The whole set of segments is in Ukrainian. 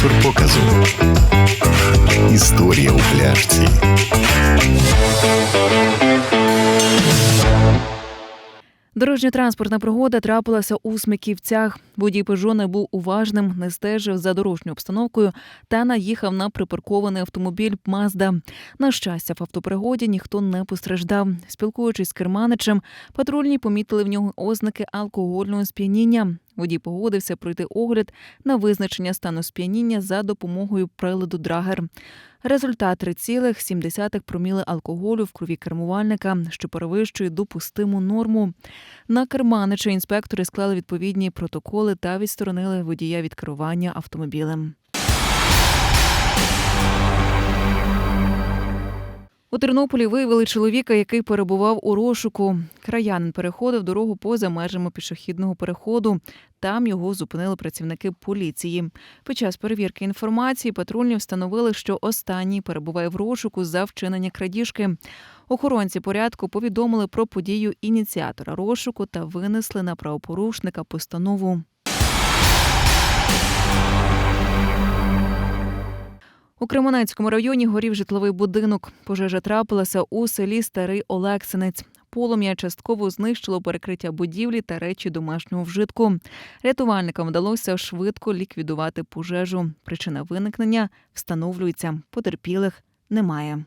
Спонсор показу. Історія у пляшці. Дорожньо-транспортна пригода трапилася у Смиківцях. Водій Пежо був уважним, не стежив за дорожньою обстановкою та наїхав на припаркований автомобіль Мазда. На щастя, в автопригоді ніхто не постраждав. Спілкуючись з керманичем, патрульні помітили в нього ознаки алкогольного сп'яніння. Водій погодився пройти огляд на визначення стану сп'яніння за допомогою приладу Драгер. Результат 3,7 проміли алкоголю в крові кермувальника, що перевищує допустиму норму. На керманича інспектори склали відповідні протоколи та відсторонили водія від керування автомобілем. У Тернополі виявили чоловіка, який перебував у розшуку. Краянин переходив дорогу поза межами пішохідного переходу. Там його зупинили працівники поліції. Під час перевірки інформації патрульні встановили, що останній перебуває в розшуку за вчинення крадіжки. Охоронці порядку повідомили про подію ініціатора розшуку та винесли на правопорушника постанову. У Кременецькому районі горів житловий будинок. Пожежа трапилася у селі Старий Олексинець. Полум'я частково знищило перекриття будівлі та речі домашнього вжитку. Рятувальникам вдалося швидко ліквідувати пожежу. Причина виникнення встановлюється. Потерпілих немає.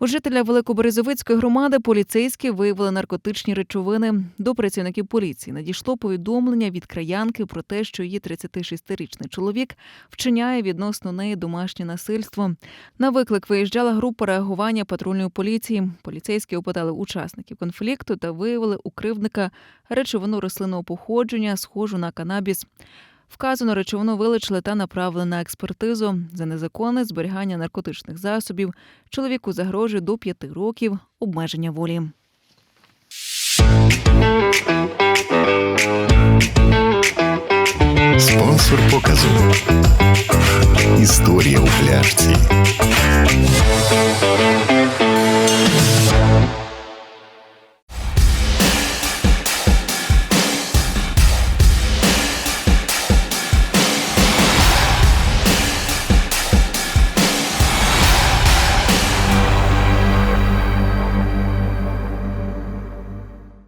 У жителя Великоберезовицької громади поліцейські виявили наркотичні речовини. До працівників поліції надійшло повідомлення від краянки про те, що її 36-річний чоловік вчиняє відносно неї домашнє насильство. На виклик виїжджала група реагування патрульної поліції. Поліцейські опитали учасників конфлікту та виявили у кривдника речовину рослинного походження, схожу на канабіс. Вказану речовину вилучили та направили на експертизу. За незаконне зберігання наркотичних засобів чоловіку загрожує до п'яти років обмеження волі. Спонсор показу. Історія у пляшці.